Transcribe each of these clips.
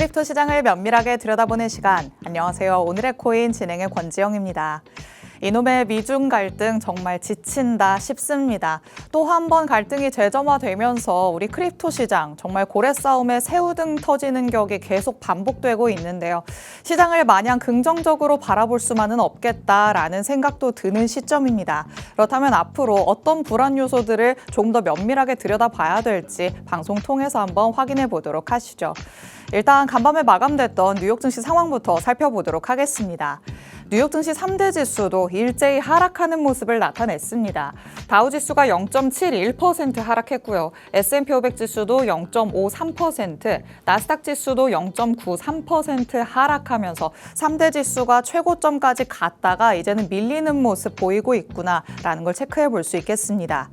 크립토 시장을 면밀하게 들여다보는 시간. 안녕하세요. 오늘의 코인 진행의 권지영입니다. 이놈의 미중 갈등 정말 지친다 싶습니다. 또 한 번 갈등이 재점화되면서 우리 크립토 시장 정말 고래 싸움에 새우등 터지는 격이 계속 반복되고 있는데요. 시장을 마냥 긍정적으로 바라볼 수만은 없겠다라는 생각도 드는 시점입니다. 그렇다면 앞으로 어떤 불안 요소들을 조금 더 면밀하게 들여다봐야 될지 방송 통해서 한번 확인해 보도록 하시죠. 일단 간밤에 마감됐던 뉴욕 증시 상황부터 살펴보도록 하겠습니다. 뉴욕 증시 3대 지수도 일제히 하락하는 모습을 나타냈습니다. 다우 지수가 0.71% 하락했고요. S&P 500 지수도 0.53%, 나스닥 지수도 0.93% 하락하면서 3대 지수가 최고점까지 갔다가 이제는 밀리는 모습 보이고 있구나라는 걸 체크해 볼 수 있겠습니다.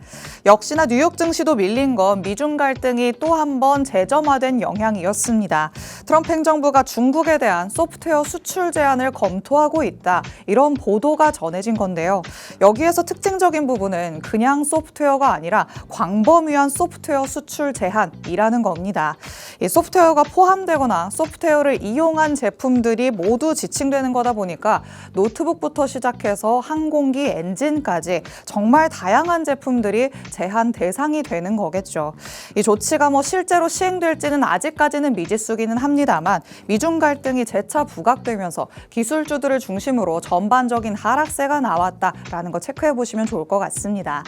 역시나 뉴욕 증시도 밀린 건 미중 갈등이 또 한 번 재점화된 영향이었습니다. 트럼프 행정부가 중국에 대한 소프트웨어 수출 제한을 검토하고 있다. 이런 보도가 전해진 건데요. 여기에서 특징적인 부분은 그냥 소프트웨어가 아니라 광범위한 소프트웨어 수출 제한이라는 겁니다. 이 소프트웨어가 포함되거나 소프트웨어를 이용한 제품들이 모두 지칭되는 거다 보니까 노트북부터 시작해서 항공기 엔진까지 정말 다양한 제품들이 제한 대상이 되는 거겠죠. 이 조치가 뭐 실제로 시행될지는 아직까지는 미지수 기는 합니다만 미중 갈등이 재차 부각되면서 기술주들을 중심으로 전반적인 하락세가 나왔다라는 거 체크해 보시면 좋을 것 같습니다.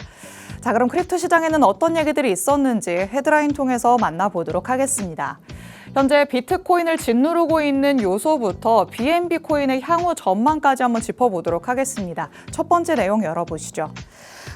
자, 그럼 크립토 시장에는 어떤 얘기들이 있었는지 헤드라인 통해서 만나보도록 하겠습니다. 현재 비트코인을 짓누르고 있는 요소부터 BNB 코인의 향후 전망까지 한번 짚어보도록 하겠습니다. 첫 번째 내용 열어보시죠.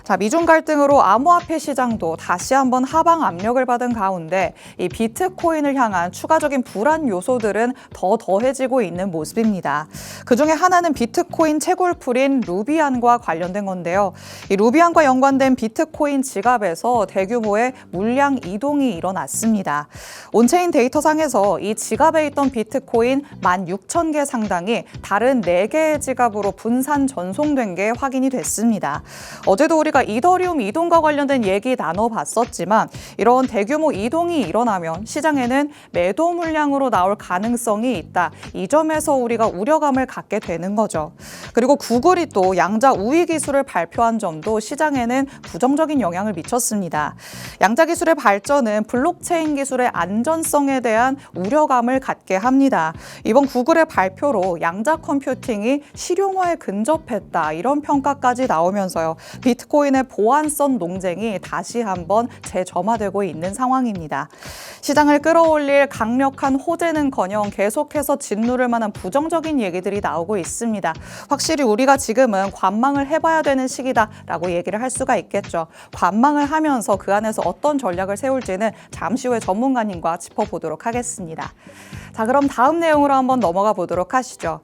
자, 미중 갈등으로 암호화폐 시장도 다시 한번 하방 압력을 받은 가운데 이 비트코인을 향한 추가적인 불안 요소들은 더 더해지고 있는 모습입니다. 그 중에 하나는 비트코인 채굴풀인 루비안과 관련된 건데요. 이 루비안과 연관된 비트코인 지갑에서 대규모의 물량 이동이 일어났습니다. 온체인 데이터상에서 이 지갑에 있던 비트코인 16,000개 상당이 다른 4개의 지갑으로 분산 전송된 게 확인이 됐습니다. 어제도 우리 가 이더리움 이동과 관련된 얘기 나눠봤었지만 이런 대규모 이동이 일어나면 시장에는 매도 물량으로 나올 가능성이 있다. 이 점에서 우리가 우려감을 갖게 되는 거죠. 그리고 구글이 또 양자 우위 기술을 발표한 점도 시장에는 부정적인 영향을 미쳤습니다. 양자 기술의 발전은 블록체인 기술의 안전성에 대한 우려감을 갖게 합니다. 이번 구글의 발표로 양자 컴퓨팅이 실용화에 근접했다. 이런 평가까지 나오면서요. 비트코인 의 보안성 논쟁이 다시 한번 재점화되고 있는 상황입니다. 시장을 끌어올릴 강력한 호재는커녕 계속해서 짓누를 만한 부정적인 얘기들이 나오고 있습니다. 확실히 우리가 지금은 관망을 해봐야 되는 시기다라고 얘기를 할 수가 있겠죠. 관망을 하면서 그 안에서 어떤 전략을 세울지는 잠시 후에 전문가님과 짚어보도록 하겠습니다. 자, 그럼 다음 내용으로 한번 넘어가 보도록 하시죠.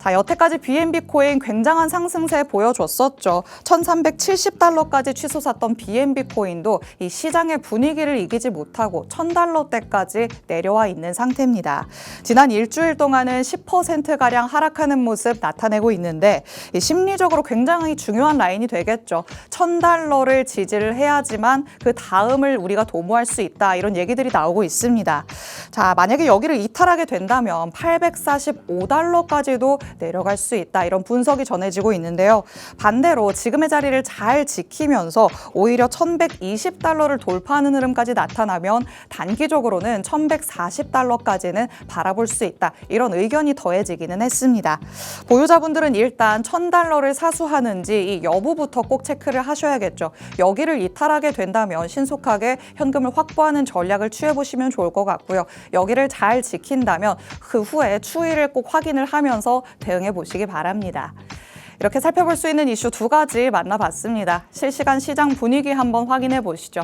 자, 여태까지 BNB 코인 굉장한 상승세 보여줬었죠. 1370달러까지 치솟았던 BNB 코인도 이 시장의 분위기를 이기지 못하고 1000달러대까지 내려와 있는 상태입니다. 지난 일주일 동안은 10%가량 하락하는 모습 나타내고 있는데 이 심리적으로 굉장히 중요한 라인이 되겠죠. 1000달러를 지지를 해야지만 그 다음을 우리가 도모할 수 있다. 이런 얘기들이 나오고 있습니다. 자, 만약에 여기를 이탈하게 된다면 845달러까지도 내려갈 수 있다. 이런 분석이 전해지고 있는데요. 반대로 지금의 자리를 잘 지키면서 오히려 1120달러를 돌파하는 흐름까지 나타나면 단기적으로는 1140달러까지는 바라볼 수 있다. 이런 의견이 더해지기는 했습니다. 보유자분들은 일단 1000달러를 사수하는지 이 여부부터 꼭 체크를 하셔야겠죠. 여기를 이탈하게 된다면 신속하게 현금을 확보하는 전략을 취해 보시면 좋을 것 같고요. 여기를 잘 지킨다면 그 후에 추이를 꼭 확인을 하면서 대응해 보시기 바랍니다. 이렇게 살펴볼 수 있는 이슈 두 가지 만나봤습니다. 실시간 시장 분위기 한번 확인해 보시죠.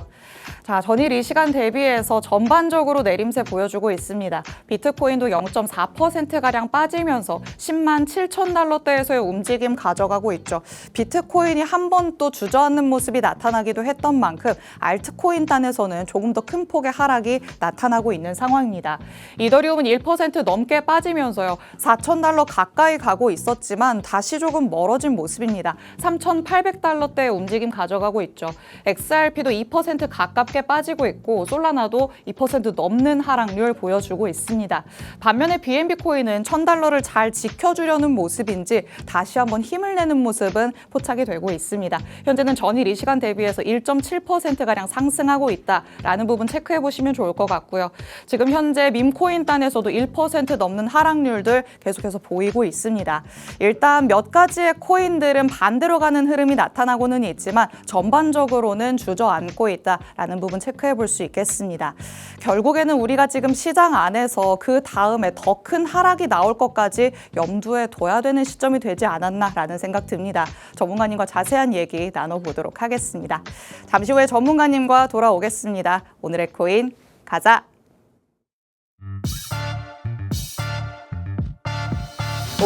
자, 전일 이 시간 대비해서 전반적으로 내림세 보여주고 있습니다. 비트코인도 0.4%가량 빠지면서 10만 7천 달러대에서의 움직임 가져가고 있죠. 비트코인이 한 번 또 주저앉는 모습이 나타나기도 했던 만큼 알트코인 단에서는 조금 더 큰 폭의 하락이 나타나고 있는 상황입니다. 이더리움은 1% 넘게 빠지면서요. 4천 달러 가까이 가고 있었지만 다시 조금 멀 벌어진 모습입니다. 3,800달러대 움직임 가져가고 있죠. XRP도 2% 가깝게 빠지고 있고 솔라나도 2% 넘는 하락률 보여주고 있습니다. 반면에 BNB 코인은 1,000달러를 잘 지켜주려는 모습인지 다시 한번 힘을 내는 모습은 포착이 되고 있습니다. 현재는 전일 이 시간 대비해서 1.7%가량 상승하고 있다라는 부분 체크해 보시면 좋을 것 같고요. 지금 현재 밈코인 단에서도 1% 넘는 하락률들 계속해서 보이고 있습니다. 일단 몇 가지의 코인들은 반대로 가는 흐름이 나타나고는 있지만 전반적으로는 주저앉고 있다라는 부분 체크해 볼 수 있겠습니다. 결국에는 우리가 지금 시장 안에서 그 다음에 더 큰 하락이 나올 것까지 염두에 둬야 되는 시점이 되지 않았나라는 생각 듭니다. 전문가님과 자세한 얘기 나눠보도록 하겠습니다. 잠시 후에 전문가님과 돌아오겠습니다. 오늘의 코인 가자.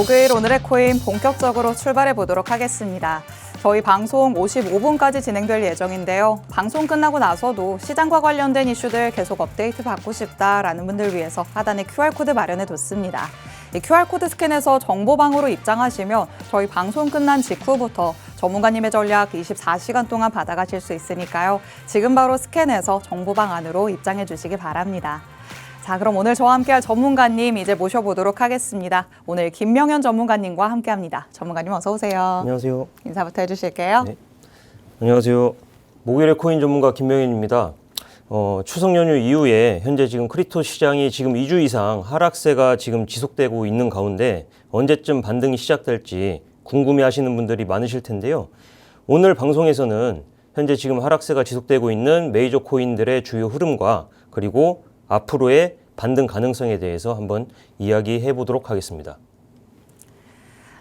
목요일 오늘의 코인 본격적으로 출발해 보도록 하겠습니다. 저희 방송 55분까지 진행될 예정인데요. 방송 끝나고 나서도 시장과 관련된 이슈들 계속 업데이트 받고 싶다라는 분들 위해서 하단에 QR코드 마련해 뒀습니다. 이 QR코드 스캔해서 정보방으로 입장하시면 저희 방송 끝난 직후부터 전문가님의 전략 24시간 동안 받아가실 수 있으니까요. 지금 바로 스캔해서 정보방 안으로 입장해 주시기 바랍니다. 자, 그럼 오늘 저와 함께할 전문가님 이제 모셔보도록 하겠습니다. 오늘 김명현 전문가님과 함께합니다. 전문가님 어서 오세요. 안녕하세요. 인사부터 해주실게요. 네. 안녕하세요. 목요일의 코인 전문가 김명현입니다. 어, 추석 연휴 이후에 현재 지금 크립토 시장이 지금 2주 이상 하락세가 지금 지속되고 있는 가운데 언제쯤 반등이 시작될지 궁금해 하시는 분들이 많으실 텐데요. 오늘 방송에서는 현재 지금 하락세가 지속되고 있는 메이저 코인들의 주요 흐름과 그리고 앞으로의 반등 가능성에 대해서 한번 이야기해 보도록 하겠습니다.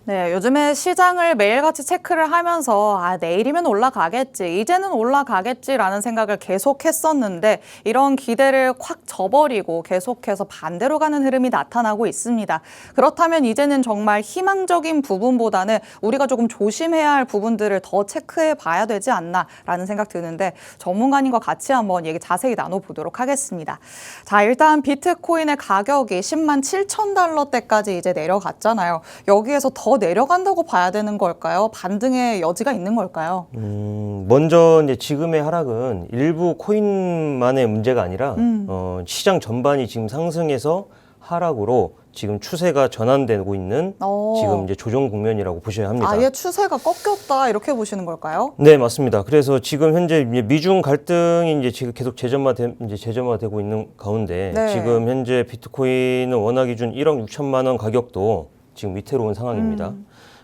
네, 요즘에 시장을 매일같이 체크를 하면서 아, 내일이면 올라가겠지, 이제는 올라가겠지라는 생각을 계속 했었는데 이런 기대를 확 저버리고 계속해서 반대로 가는 흐름이 나타나고 있습니다. 그렇다면 이제는 정말 희망적인 부분보다는 우리가 조금 조심해야 할 부분들을 더 체크해 봐야 되지 않나라는 생각 드는데 전문가님과 같이 한번 얘기 자세히 나눠보도록 하겠습니다. 자, 일단 비트코인의 가격이 10만 7천 달러대까지 이제 내려갔잖아요. 여기에서 더 내려간다고 봐야 되는 걸까요? 반등의 여지가 있는 걸까요? 음, 먼저 이제 지금의 하락은 일부 코인만의 문제가 아니라 어, 시장 전반이 지금 상승해서 하락으로 지금 추세가 전환되고 있는 어. 지금 이제 조정 국면이라고 보셔야 합니다. 아예 추세가 꺾였다 이렇게 보시는 걸까요? 네, 맞습니다. 그래서 지금 현재 이제 미중 갈등이 이제 지금 계속 재점화되, 이제 재점화되고 있는 가운데 네. 지금 현재 비트코인은 원화 기준 1억 6천만 원 가격도 지금 위태로운 상황입니다.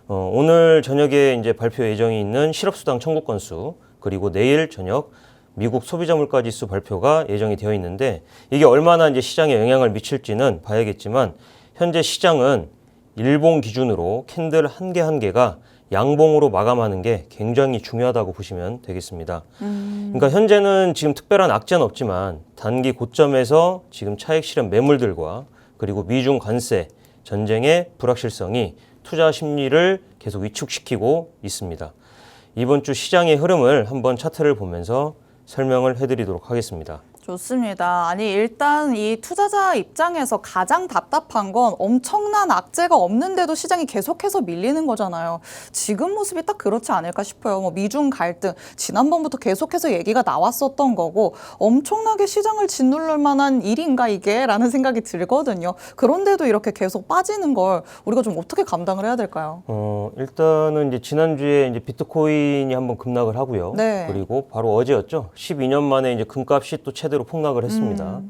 어, 오늘 저녁에 이제 발표 예정이 있는 실업수당 청구 건수 그리고 내일 저녁 미국 소비자 물가 지수 발표가 예정이 되어 있는데 이게 얼마나 이제 시장에 영향을 미칠지는 봐야겠지만 현재 시장은 일봉 기준으로 캔들 한 개 한 개가 양봉으로 마감하는 게 굉장히 중요하다고 보시면 되겠습니다. 그러니까 현재는 지금 특별한 악재는 없지만 단기 고점에서 지금 차익 실현 매물들과 그리고 미중 관세 전쟁의 불확실성이 투자 심리를 계속 위축시키고 있습니다. 이번 주 시장의 흐름을 한번 차트를 보면서 설명을 해드리도록 하겠습니다. 좋습니다. 아니 일단 이 투자자 입장에서 가장 답답한 건 엄청난 악재가 없는데도 시장이 계속해서 밀리는 거잖아요. 지금 모습이 딱 그렇지 않을까 싶어요. 뭐 미중 갈등 지난번부터 계속해서 얘기가 나왔었던 거고 엄청나게 시장을 짓누를 만한 일인가 이게라는 생각이 들거든요. 그런데도 이렇게 계속 빠지는 걸 우리가 좀 어떻게 감당을 해야 될까요? 어, 일단은 이제 지난주에 이제 비트코인이 한번 급락을 하고요. 네. 그리고 바로 어제였죠. 12년 만에 이제 금값이 또 최대 로 폭락을 했습니다.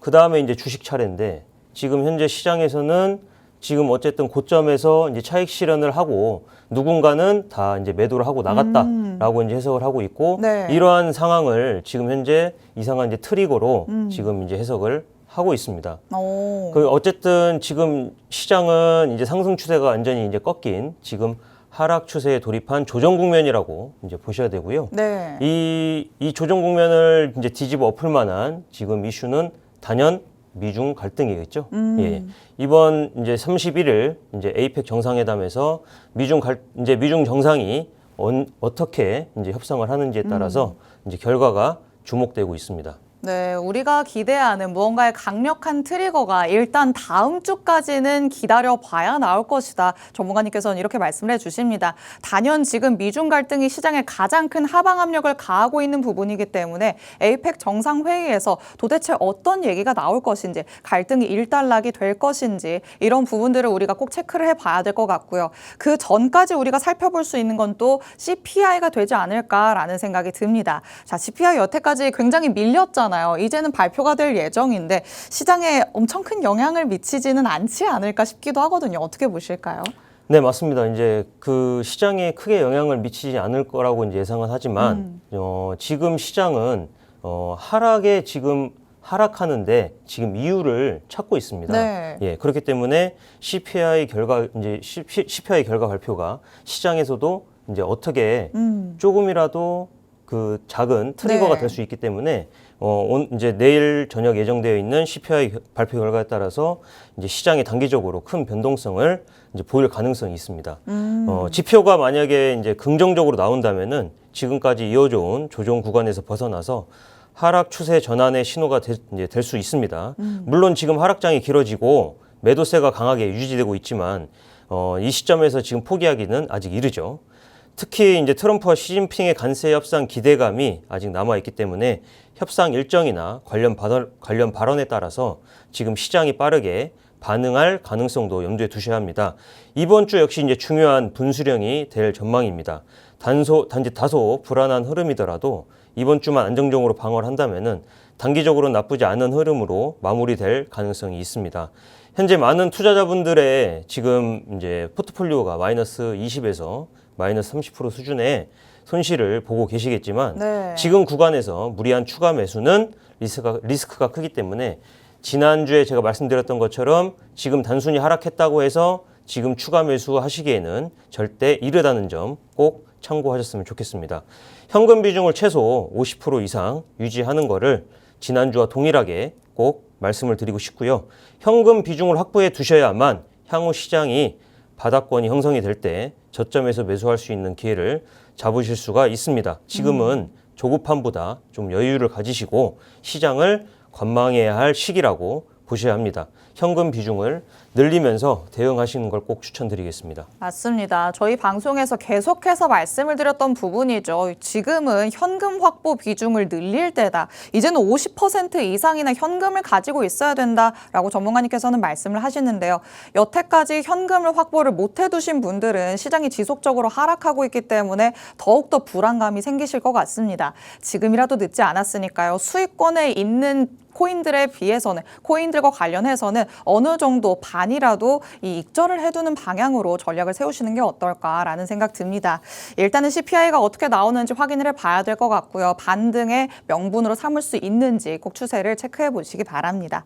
그 다음에 이제 주식 차례인데 지금 현재 시장에서는 지금 어쨌든 고점에서 이제 차익 실현을 하고 누군가는 다 이제 매도를 하고 나갔다라고 이제 해석을 하고 있고 네. 이러한 상황을 지금 현재 이상한 이제 트리거로 지금 이제 해석을 하고 있습니다. 오. 그 어쨌든 지금 시장은 이제 상승 추세가 완전히 이제 꺾인 지금 하락 추세에 돌입한 조정 국면이라고 이제 보셔야 되고요. 네. 이, 이 조정 국면을 이제 뒤집어 엎을 만한 지금 이슈는 단연 미중 갈등이겠죠. 예. 이번 이제 31일 이제 에이펙 정상회담에서 미중 갈, 이제 미중 정상이 언, 어떻게 이제 협상을 하는지에 따라서 이제 결과가 주목되고 있습니다. 네, 우리가 기대하는 무언가의 강력한 트리거가 일단 다음 주까지는 기다려 봐야 나올 것이다. 전문가님께서는 이렇게 말씀을 해 주십니다. 단연 지금 미중 갈등이 시장에 가장 큰 하방 압력을 가하고 있는 부분이기 때문에 에이펙 정상회의에서 도대체 어떤 얘기가 나올 것인지, 갈등이 일단락이 될 것인지 이런 부분들을 우리가 꼭 체크를 해 봐야 될 것 같고요. 그 전까지 우리가 살펴볼 수 있는 건 또 CPI가 되지 않을까라는 생각이 듭니다. 자, CPI 여태까지 굉장히 밀렸잖아요. 이제는 발표가 될 예정인데 시장에 엄청 큰 영향을 미치지는 않지 않을까 싶기도 하거든요. 어떻게 보실까요? 네, 맞습니다. 이제 그 시장에 크게 영향을 미치지 않을 거라고 이제 예상은 하지만 어, 지금 시장은 어, 하락에 지금 하락하는데 지금 이유를 찾고 있습니다. 네. 예, 그렇기 때문에 CPI 결과 이제 CPI 결과 발표가 시장에서도 이제 어떻게 음. 조금이라도 그 작은 트리거가 네. 될수 있기 때문에 어, 온, 이제 내일 저녁 예정되어 있는 CPI 겨- 발표 결과에 따라서 이제 시장이 단기적으로 큰 변동성을 이제 보일 가능성이 있습니다. 음. 어, 지표가 만약에 이제 긍정적으로 나온다면은 지금까지 이어져 온 조정 구간에서 벗어나서 하락 추세 전환의 신호가 될 수 있습니다. 물론 지금 하락장이 길어지고 매도세가 강하게 유지되고 있지만 어, 이 시점에서 지금 포기하기는 아직 이르죠. 특히 이제 트럼프와 시진핑의 간세 협상 기대감이 아직 남아 있기 때문에 협상 일정이나 관련 발언, 관련 발언에 따라서 지금 시장이 빠르게 반응할 가능성도 염두에 두셔야 합니다. 이번 주 역시 이제 중요한 분수령이 될 전망입니다. 단소, 단지 다소 불안한 흐름이더라도 이번 주만 안정적으로 방어를 한다면은 단기적으로 나쁘지 않은 흐름으로 마무리될 가능성이 있습니다. 현재 많은 투자자분들의 지금 이제 포트폴리오가 마이너스 20에서 마이너스 30% 수준의 손실을 보고 계시겠지만 네. 지금 구간에서 무리한 추가 매수는 리스크가, 리스크가 크기 때문에 지난주에 제가 말씀드렸던 것처럼 지금 단순히 하락했다고 해서 지금 추가 매수 하시기에는 절대 이르다는 점 꼭 참고하셨으면 좋겠습니다. 현금 비중을 최소 50% 이상 유지하는 거를 지난주와 동일하게 꼭 말씀을 드리고 싶고요. 현금 비중을 확보해 두셔야만 향후 시장이 바닥권이 형성이 될 때 저점에서 매수할 수 있는 기회를 잡으실 수가 있습니다. 지금은 조급함보다 좀 여유를 가지시고 시장을 관망해야 할 시기라고 보셔야 합니다. 현금 비중을 늘리면서 대응하시는 걸 꼭 추천드리겠습니다. 맞습니다. 저희 방송에서 계속해서 말씀을 드렸던 부분이죠. 지금은 현금 확보 비중을 늘릴 때다. 이제는 50% 이상이나 현금을 가지고 있어야 된다라고 전문가님께서는 말씀을 하시는데요. 여태까지 현금을 확보를 못 해두신 분들은 시장이 지속적으로 하락하고 있기 때문에 더욱더 불안감이 생기실 것 같습니다. 지금이라도 늦지 않았으니까요. 수익권에 있는 코인들에 비해서는 코인들과 관련해서는 어느 정도 반이라도 이 익절을 해두는 방향으로 전략을 세우시는 게 어떨까라는 생각 듭니다. 일단은 CPI가 어떻게 나오는지 확인을 해봐야 될 것 같고요. 반등의 명분으로 삼을 수 있는지 꼭 추세를 체크해 보시기 바랍니다.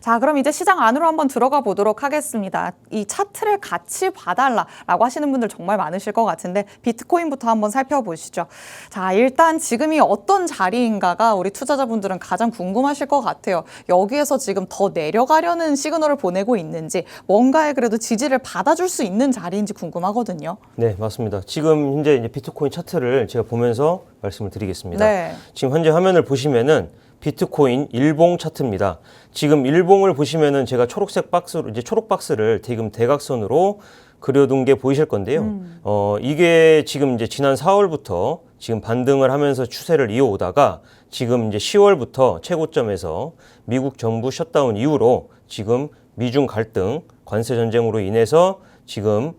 자, 그럼 이제 시장 안으로 한번 들어가 보도록 하겠습니다. 이 차트를 같이 봐달라라고 하시는 분들 정말 많으실 것 같은데 비트코인부터 한번 살펴보시죠. 자, 일단 지금이 어떤 자리인가가 우리 투자자분들은 가장 궁금하실 것 같아요. 여기에서 지금 더 내려가려는 시그널을 보내고 있는지 뭔가에 그래도 지지를 받아줄 수 있는 자리인지 궁금하거든요. 네, 맞습니다. 지금 현재 이제 비트코인 차트를 제가 보면서 말씀을 드리겠습니다. 네. 지금 현재 화면을 보시면은 비트코인 일봉 차트입니다. 지금 일봉을 보시면은 제가 초록색 박스로 이제 초록 박스를 지금 대각선으로 그려둔 게 보이실 건데요. 어, 이게 지금 이제 지난 4월부터 지금 반등을 하면서 추세를 이어오다가 지금 이제 10월부터 최고점에서 미국 정부 셧다운 이후로 지금 미중 갈등, 관세 전쟁으로 인해서 지금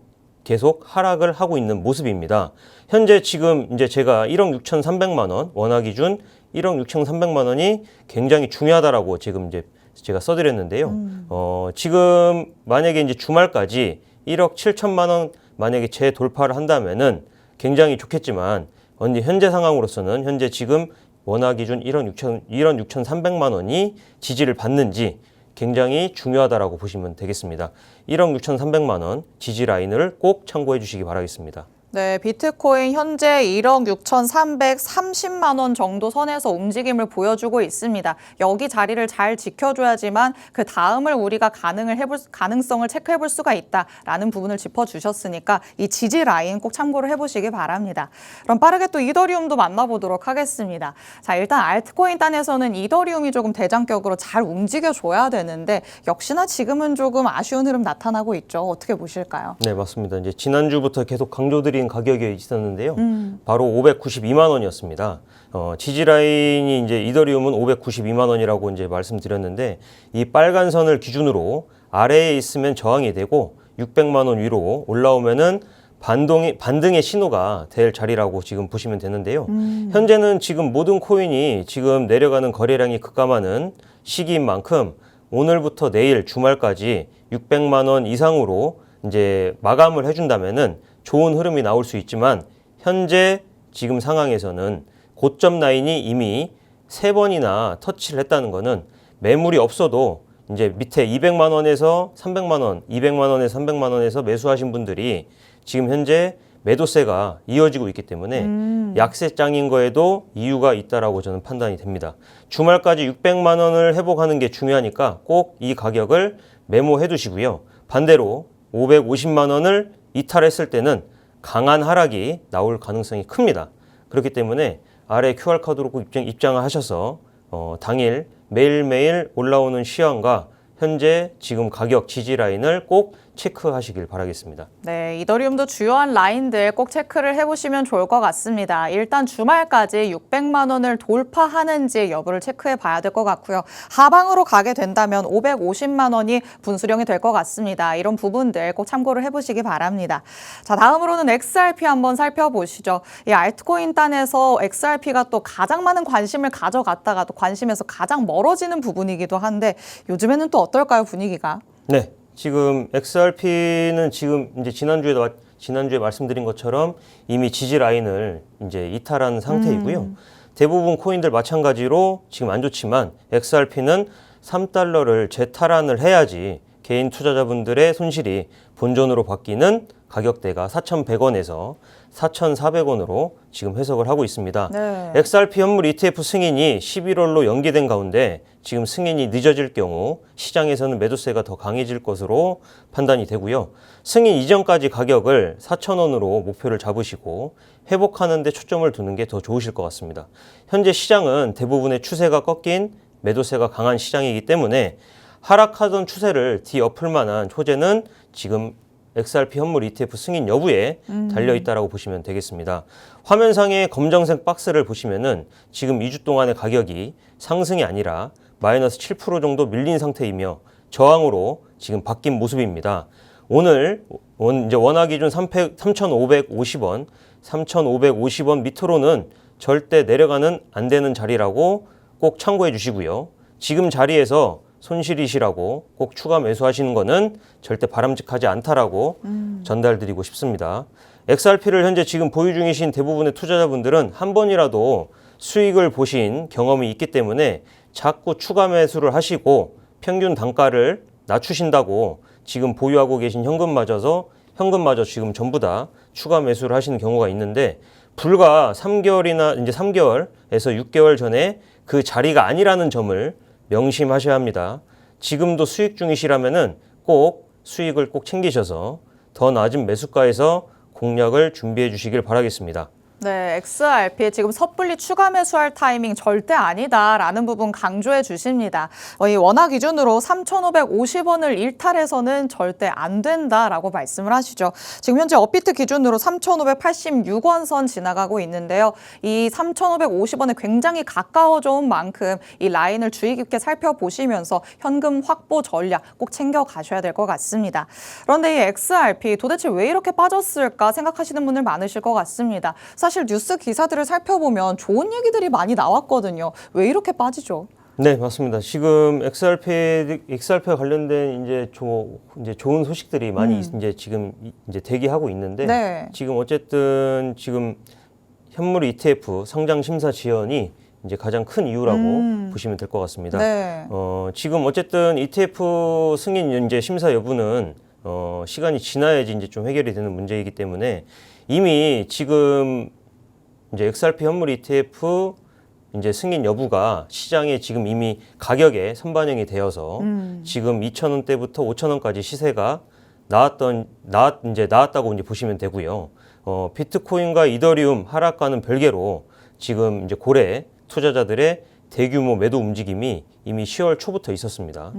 계속 하락을 하고 있는 모습입니다. 현재 지금 이제 제가 1억 6,300만 원 원화 기준 1억 6,300만 원이 굉장히 중요하다라고 지금 이제 제가 써드렸는데요. 어, 지금 만약에 이제 주말까지 1억 7천만 원 만약에 재돌파를 한다면은 굉장히 좋겠지만 언제 현재 상황으로서는 현재 지금 원화 기준 1억 6천 1억 6,300만 원이 지지를 받는지 굉장히 중요하다라고 보시면 되겠습니다. 1억 6,300만 원 지지 라인을 꼭 참고해 주시기 바라겠습니다. 네, 비트코인 현재 1억 6,330만 원 정도 선에서 움직임을 보여주고 있습니다. 여기 자리를 잘 지켜줘야지만 그 다음을 우리가 가능을 해볼 가능성을 체크해 볼 수가 있다라는 부분을 짚어주셨으니까 이 지지 라인 꼭 참고를 해보시기 바랍니다. 그럼 빠르게 또 이더리움도 만나보도록 하겠습니다. 자, 일단 알트코인 단에서는 이더리움이 조금 대장격으로 잘 움직여줘야 되는데 역시나 지금은 조금 아쉬운 흐름 나타나고 있죠. 어떻게 보실까요? 네, 맞습니다. 이제 지난주부터 계속 강조드린 가격이 있었는데요. 바로 592만 원이었습니다. 어, 지지 라인이 이제 이더리움은 592만 원이라고 이제 말씀드렸는데 이 빨간 선을 기준으로 아래에 있으면 저항이 되고 600만 원 위로 올라오면은 반동이 반등의 신호가 될 자리라고 지금 보시면 되는데요. 현재는 지금 모든 코인이 지금 내려가는 거래량이 급감하는 시기인 만큼 오늘부터 내일 주말까지 600만 원 이상으로 이제 마감을 해준다면은 좋은 흐름이 나올 수 있지만 현재 지금 상황에서는 고점 라인이 이미 세 번이나 터치를 했다는 거는 매물이 없어도 이제 밑에 200만 원에서 300만 원, 200만 원에서 300만 원에서 매수하신 분들이 지금 현재 매도세가 이어지고 있기 때문에 약세장인 거에도 이유가 있다라고 저는 판단이 됩니다. 주말까지 600만 원을 회복하는 게 중요하니까 꼭 이 가격을 메모해 두시고요. 반대로 550만 원을 이탈했을 때는 강한 하락이 나올 가능성이 큽니다. 그렇기 때문에 아래 QR 카드로 꼭 입장, 입장을 하셔서 어, 당일 매일매일 올라오는 시황과 현재 지금 가격 지지 라인을 꼭 체크하시길 바라겠습니다. 네, 이더리움도 주요한 라인들 꼭 체크를 해보시면 좋을 것 같습니다. 일단 주말까지 600만 원을 돌파하는지 여부를 체크해 봐야 될 것 같고요. 하방으로 가게 된다면 550만 원이 분수령이 될 것 같습니다. 이런 부분들 꼭 참고를 해보시기 바랍니다. 자, 다음으로는 XRP 한번 살펴보시죠. 이 알트코인 단에서 XRP가 또 가장 많은 관심을 가져갔다가 또 관심에서 가장 멀어지는 부분이기도 한데 요즘에는 또 어떨까요, 분위기가? 네, 지금 XRP는 지금 이제 지난주에도 마- 지난주에 말씀드린 것처럼 이미 지지 라인을 이제 이탈한 상태이고요. 대부분 코인들 마찬가지로 지금 안 좋지만 XRP는 3달러를 재탈환을 해야지 개인 투자자분들의 손실이 본전으로 바뀌는 가격대가 4,100원에서 4,400원으로 지금 해석을 하고 있습니다. 네. XRP 현물 ETF 승인이 11월로 연기된 가운데 지금 승인이 늦어질 경우 시장에서는 매도세가 더 강해질 것으로 판단이 되고요. 승인 이전까지 가격을 4,000원으로 목표를 잡으시고 회복하는 데 초점을 두는 게 더 좋으실 것 같습니다. 현재 시장은 대부분의 추세가 꺾인 매도세가 강한 시장이기 때문에 하락하던 추세를 뒤엎을 만한 호재는 지금 XRP 현물 ETF 승인 여부에 달려 있다라고 보시면 되겠습니다. 화면상의 검정색 박스를 보시면은 지금 2주 동안의 가격이 상승이 아니라 마이너스 7% 정도 밀린 상태이며 저항으로 지금 바뀐 모습입니다. 오늘 원, 이제 원화 기준 3,550원, 3,550원 밑으로는 절대 내려가는 안 되는 자리라고 꼭 참고해 주시고요. 지금 자리에서 손실이시라고 꼭 추가 매수하시는 거는 절대 바람직하지 않다라고 전달드리고 싶습니다. XRP를 현재 지금 보유 중이신 대부분의 투자자분들은 한 번이라도 수익을 보신 경험이 있기 때문에 자꾸 추가 매수를 하시고 평균 단가를 낮추신다고 지금 보유하고 계신 현금마저서 현금마저 지금 전부 다 추가 매수를 하시는 경우가 있는데 불과 3개월이나 이제 3개월에서 6개월 전에 그 자리가 아니라는 점을 명심하셔야 합니다. 지금도 수익 중이시라면은 꼭 수익을 꼭 챙기셔서 더 낮은 매수가에서 공략을 준비해 주시길 바라겠습니다. 네, XRP 지금 섣불리 추가 매수할 타이밍 절대 아니다라는 부분 강조해 주십니다. 어, 이 원화 기준으로 3,550원을 일탈해서는 절대 안 된다라고 말씀을 하시죠. 지금 현재 업비트 기준으로 3,586원 선 지나가고 있는데요. 이 3,550원에 굉장히 가까워져 온 만큼 이 라인을 주의 깊게 살펴보시면서 현금 확보 전략 꼭 챙겨 가셔야 될 것 같습니다. 그런데 이 XRP 도대체 왜 이렇게 빠졌을까 생각하시는 분들 많으실 것 같습니다. 사실 뉴스 기사들을 살펴보면 좋은 얘기들이 많이 나왔거든요. 왜 이렇게 빠지죠? 네, 맞습니다. 지금 XRP XRP와 관련된 이제 조, 이제 좋은 소식들이 많이 이제 지금 이- 이제 대기하고 있는데 네. 지금 어쨌든 지금 현물 ETF 상장 심사 지연이 이제 가장 큰 이유라고 보시면 될 것 같습니다. 네. 어, 지금 어쨌든 ETF 승인 이제 심사 여부는 어, 시간이 지나야지 이제 좀 해결이 되는 문제이기 때문에 이미 지금 이제 XRP 현물 ETF 이제 승인 여부가 시장에 지금 이미 가격에 선반영이 되어서 지금 2,000원대부터 5,000원까지 시세가 나왔던 나왔 이제 나왔다고 이제 보시면 되고요. 어, 비트코인과 이더리움 하락과는 별개로 지금 이제 고래 투자자들의 대규모 매도 움직임이 이미 10월 초부터 있었습니다.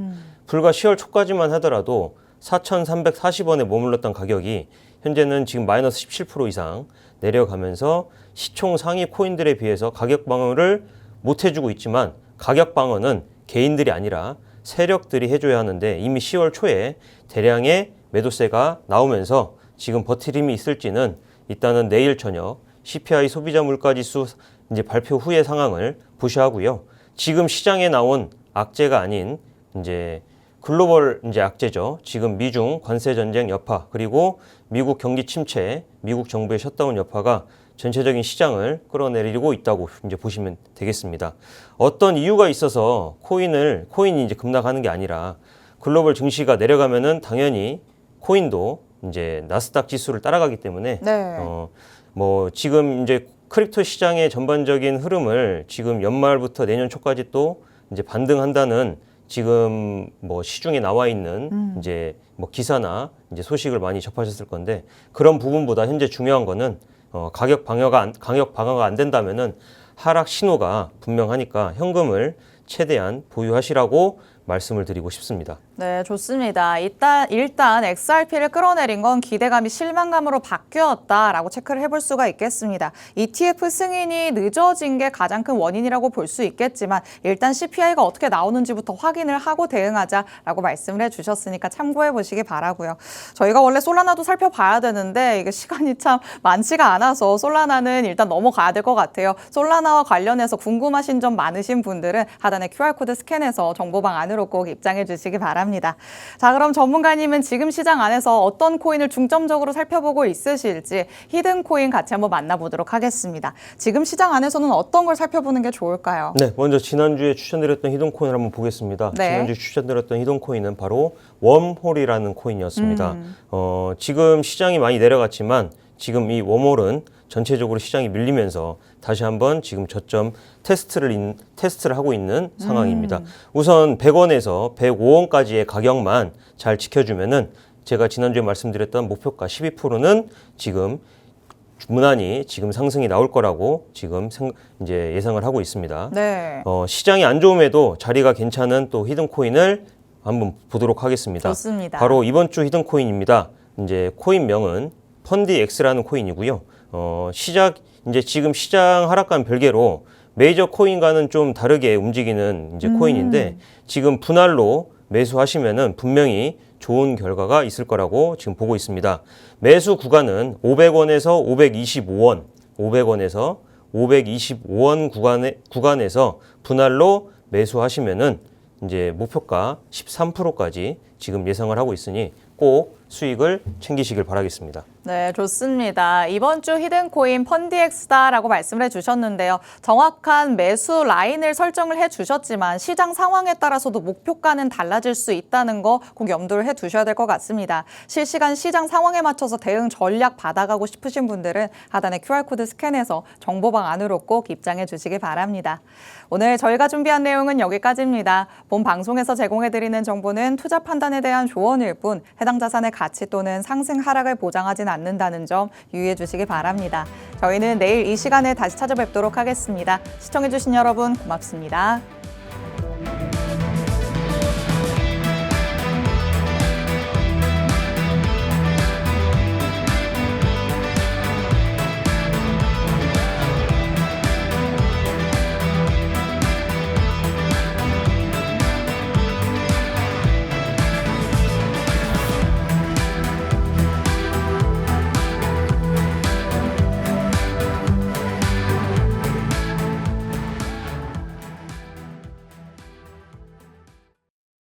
불과 10월 초까지만 하더라도 4,340원에 머물렀던 가격이 현재는 지금 마이너스 17% 이상 내려가면서 시총 상위 코인들에 비해서 가격 방어를 못 해주고 있지만 가격 방어는 개인들이 아니라 세력들이 해줘야 하는데 이미 10월 초에 대량의 매도세가 나오면서 지금 버틸 힘이 있을지는 일단은 내일 저녁 CPI 소비자 물가지수 이제 발표 후의 상황을 보셔하고요. 지금 시장에 나온 악재가 아닌 이제 글로벌 이제 악재죠. 지금 미중 관세 전쟁 여파 그리고 미국 경기 침체, 미국 정부의 셧다운 여파가 전체적인 시장을 끌어내리고 있다고 이제 보시면 되겠습니다. 어떤 이유가 있어서 코인을 코인이 이제 급락하는 게 아니라 글로벌 증시가 내려가면은 당연히 코인도 이제 나스닥 지수를 따라가기 때문에 네. 어, 뭐 지금 이제 크립토 시장의 전반적인 흐름을 지금 연말부터 내년 초까지 또 이제 반등한다는 지금 뭐 시중에 나와 있는 이제 뭐 기사나 이제 소식을 많이 접하셨을 건데 그런 부분보다 현재 중요한 거는 어, 가격 방어가 안, 가격 방어가 안 된다면은 하락 신호가 분명하니까 현금을 최대한 보유하시라고 말씀을 드리고 싶습니다. 네, 좋습니다. 일단, 일단 XRP를 끌어내린 건 기대감이 실망감으로 바뀌었다라고 체크를 해볼 수가 있겠습니다. ETF 승인이 늦어진 게 가장 큰 원인이라고 볼 수 있겠지만 일단 CPI가 어떻게 나오는지부터 확인을 하고 대응하자라고 말씀을 해주셨으니까 참고해 보시기 바라고요. 저희가 원래 솔라나도 살펴봐야 되는데 이게 시간이 참 많지가 않아서 솔라나는 일단 넘어가야 될 것 같아요. 솔라나와 관련해서 궁금하신 점 많으신 분들은 하단에 QR코드 스캔해서 정보방 안으로 꼭 입장해 주시기 바랍니다. 자, 그럼 전문가님은 지금 시장 안에서 어떤 코인을 중점적으로 살펴보고 있으실지 히든 코인 같이 한번 만나보도록 하겠습니다. 지금 시장 안에서는 어떤 걸 살펴보는 게 좋을까요? 네, 먼저 지난주에 추천드렸던 히든 코인을 한번 보겠습니다. 네. 지난주에 추천드렸던 히든 코인은 바로 웜홀이라는 코인이었습니다. 음. 어, 지금 시장이 많이 내려갔지만 지금 이 웜홀은 전체적으로 시장이 밀리면서 다시 한번 지금 저점 테스트를 인- 테스트를 하고 있는 상황입니다. 우선 100원에서 105원까지의 가격만 잘 지켜주면은 제가 지난주에 말씀드렸던 목표가 12%는 지금 무난히 지금 상승이 나올 거라고 지금 생, 이제 예상을 하고 있습니다. 네. 어, 시장이 안 좋음에도 자리가 괜찮은 또 히든 코인을 한번 보도록 하겠습니다. 좋습니다. 바로 이번 주 히든 코인입니다. 이제 코인명은 펀디엑스라는 코인이고요. 어, 시작 이제 지금 시장 하락과는 별개로 메이저 코인과는 좀 다르게 움직이는 이제 코인인데 지금 분할로 매수하시면은 분명히 좋은 결과가 있을 거라고 지금 보고 있습니다. 매수 구간은 500원에서 525원, 500원에서 525원 구간에, 구간에서 분할로 매수하시면은 이제 목표가 13%까지 지금 예상을 하고 있으니 꼭 수익을 챙기시길 바라겠습니다. 네, 좋습니다. 이번 주 히든코인 펀디엑스다라고 말씀을 해주셨는데요. 정확한 매수 라인을 설정을 해주셨지만 시장 상황에 따라서도 목표가는 달라질 수 있다는 거 꼭 염두를 해두셔야 될 것 같습니다. 실시간 시장 상황에 맞춰서 대응 전략 받아가고 싶으신 분들은 하단에 QR코드 스캔해서 정보방 안으로 꼭 입장해 주시기 바랍니다. 오늘 저희가 준비한 내용은 여기까지입니다. 본 방송에서 제공해드리는 정보는 투자 판단에 대한 조언일 뿐 해당 자산의 가치 또는 상승 하락을 보장하진 않는다는 점 유의해 주시기 바랍니다. 저희는 내일 이 시간에 다시 찾아뵙도록 하겠습니다. 시청해주신 여러분 고맙습니다.